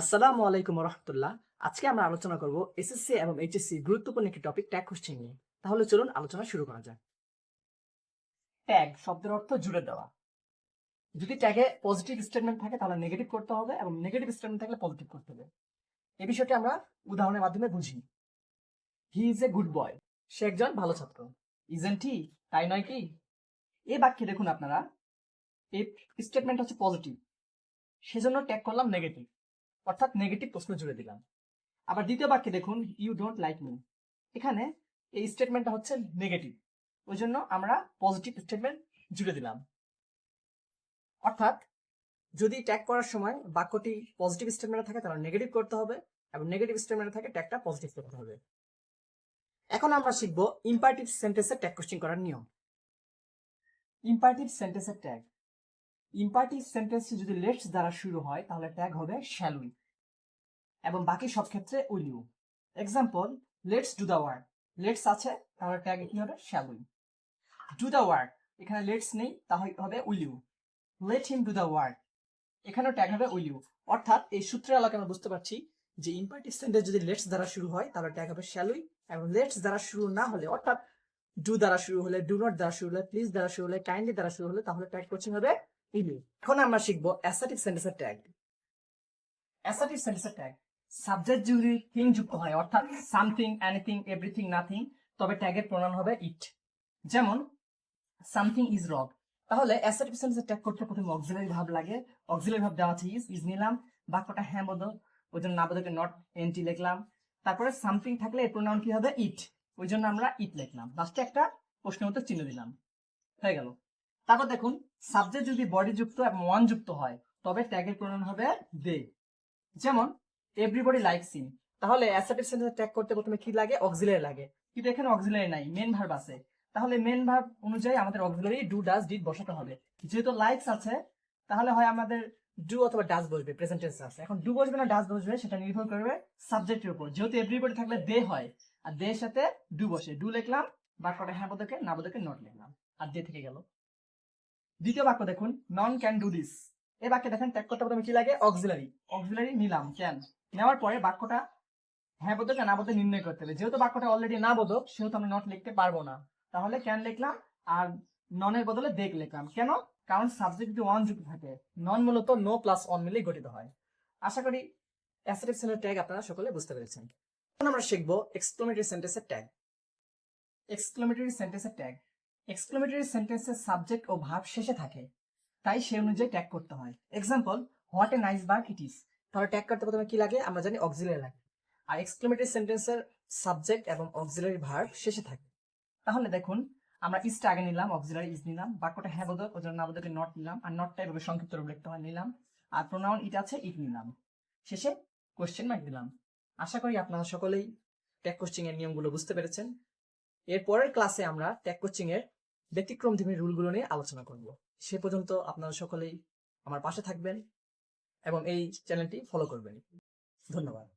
আসসালামু আলাইকুম রহমতুল্লাহ আজকে আমরা আলোচনা করব এসএসসি এবং এইচএসসি গুরুত্বপূর্ণ একটি টপিক ট্যাগ কোশ্চেন নিয়ে। তাহলে চলুন আলোচনা শুরু করা যাক। ট্যাগ শব্দের অর্থ জুড়ে দেওয়া। যদি ট্যাগে পজিটিভ স্টেটমেন্ট থাকে তাহলে নেগেটিভ করতে হবে এবং নেগেটিভ স্টেটমেন্ট থাকলে পজিটিভ করতে হবে। এই বিষয়টি আমরা উদাহরণের মাধ্যমে বুঝি। He is a good boy সে একজন ভালো ছাত্র। ইজ ইজেন্ট হি তাই নয় কি? এই বাক্যে দেখুন আপনারা। এই স্টেটমেন্ট হচ্ছে পজিটিভ সেজন্য ট্যাগ করলাম নেগেটিভ অর্থাৎ নেগেটিভ প্রশ্ন জুড়ে দিলাম। আবার দ্বিতীয় বাক্যে দেখুন ইউ ডোন্ট লাইক মি এখানে এই স্টেটমেন্টটা হচ্ছে নেগেটিভ ওই জন্য আমরা পজিটিভ স্টেটমেন্ট জুড়ে দিলাম। অর্থাৎ যদি ট্যাগ করার সময় বাক্যটি পজিটিভ স্টেটমেন্টে থাকে, তাহলে নেগেটিভ করতে হবে এবং নেগেটিভ স্টেটমেন্টে থাকে ট্যাগটা পজিটিভ করতে হবে। এখন আমরা শিখব ইম্পারেটিভ সেন্টেন্সের ট্যাগ কোশ্চিং করার নিয়ম। ইম্পারেটিভ সেন্টেন্সের ট্যাগ ইম্পারেটিভ সেন্টেন্স যদি লেটস দ্বারা শুরু হয়, তাহলে ট্যাগ হবে শ্যাল উই এবং বাকি সব ক্ষেত্রে will you example let's do the work let's আছে, তাহলে ট্যাগ কি হবে? Shall we do the work এখানে লেটস নেই, তাহলে হবে will you let him do the work এখানেও ট্যাগ হবে উইল ইউ অর্থাৎ এই সূত্রের আলোকে আমরা বুঝতে পারছি যে ইম্পারেটিভ সেন্টেন্স যদি লেটস দ্বারা শুরু হয়, তাহলে ট্যাগ হবে শ্যাল উই এবং লেটস দ্বারা শুরু না হলে, অর্থাৎ ডু দ্বারা শুরু হলে ডু নট দ্বারা শুরু হলে প্লিজ দ্বারা শুরু হলে কাইন্ডলি দ্বারা শুরু হলে, তাহলে ট্যাগ কোচিং হবে এখন আমরা শিখব অ্যাসাটিভ সেন্টেন্সের ট্যাগ অ্যাসাটিভ সেন্টেন্সের ট্যাগ সাবজেক্ট যদি থিং যুক্ত হয়, অর্থাৎ সামথিং এনিথিং এভরিথিং নাথিং তবে ট্যাগের প্রণাম হবে ইট যেমন সামথিং ইজ রক তাহলে অ্যাসাটিভ সেন্টেন্সের ট্যাগ করতে প্রথমে অক্সিলারি ভাব লাগে। অক্সিলারি ভাব দেওয়া আছে ইজ ইজ নিলাম। বাক্যটা হ্যাঁ বোধক ওই জন্য না বোধকে নট এনটি লিখলাম। তারপরে সামথিং থাকলে এর কি হবে ইট ওই জন্য আমরা ইট লিখলাম। লাস্টে একটা প্রশ্ন মতো চিহ্ন দিলাম। হয়ে গেল। তারপর দেখুন সাবজেক্ট যদি বডি যুক্ত এবং ওয়ান যুক্ত হয়, তবে ট্যাগের প্রণয়ন হবে দে যেমন এভরিবডি লাইক হিম তাহলে অ্যাসাটিভ সেন্টেন্স ট্যাগ করতে প্রথমে কি লাগে? অক্সিলারি লাগে। কিন্তু এখানে অক্সিলারি নাই মেন ভার্ব আছে। তাহলে মেন ভার্ব অনুযায়ী আমাদের অক্সিলারি ডু ডাজ ডিড বসাতে হবে। যেহেতু লাইকস আছে, তাহলে হয় আমাদের ডু অথবা ডাজ বসবে প্রেজেন্ট টেন্স আছে। এখন ডু বসবে না ডাজ বসবে, সেটা নির্ভর করবে সাবজেক্টের উপর। যেহেতু এভরিবডি থাকলে দে হয়, আর দে সাথে ডু বসে। ডু লিখলাম বাক্যটা হ্যাঁ বোধকে, না বোধকে নট লিখলাম। আর দে থেকে গেল। দ্বিতীয় বাক্য দেখুন নন ক্যান ডু দিস এই বাক্যে দেখেন ট্যাগ করতে প্রথমে কি লাগে? অক্সিলারি অক্সিলারি নিলাম ক্যান নেওয়ার পরে বাক্যটা হ্যাঁ বোধক না বোধক নির্ণয় করতে হবে। যেহেতু বাক্যটা অলরেডি না বোধক, সেহেতু আমি নট লিখতে পারব না। তাহলে ক্যান লিখলাম, আর ননের বদলে দেখ লিখলাম। কেন? কারণ সাবজেক্ট যদি ওয়ান যুক্ত থাকে নন মূলত নো প্লাস ওয়ান মিলেই গঠিত হয়। আশা করি অ্যাসাটিভ সেন্টেন্সের ট্যাগ আপনারা সকলে বুঝতে পেরেছেন। এখন আমরা শিখব এক্সক্লোমেটরি সেন্টেন্সের ট্যাগ এক্সক্লোমেটরি সেন্টেন্সের ট্যাগ এক্সক্লোমেটরি সেন্টেন্সের সাবজেক্ট ও ভাব শেষে থাকে। তাই সে অনুযায়ী ট্যাগ করতে হয়। Example what a nice bird it is তাহলে ট্যাগ করতে প্রথমে কি লাগে? আমরা জানি অক্সিলারি লাগে। আর এক্সক্লোমেটরি সেন্টেন্সের সাবজেক্ট এবং অক্সিলারি ভার্ব শেষে থাকে। তাহলে দেখুন, আমরা ইসটা আগে নিলাম অক্সিলারি ইজ নিলাম, বাক্যটা হ্যাঁ বোধক, ওই জন্য না বোধকে নট নিলাম, আর নটটা এভাবে সংক্ষিপ্ত রূপ লিখতে হয়, নিলাম। আর প্রোনাউন ইট আছে ইট নিলাম। শেষে কোশ্চেন মার্ক দিলাম। আশা করি আপনারা সকলেই ট্যাগ কোশ্চিং এর নিয়মগুলো বুঝতে পেরেছেন। এর পরের ক্লাসে আমরা ট্যাগ কোচিং এর ব্যতিক্রম ধর্মী রুলগুলো নিয়ে আলোচনা করব। সে পর্যন্ত আপনারা সকলেই আমার পাশে থাকবেন এবং এই চ্যানেলটি ফলো করবেন। ধন্যবাদ।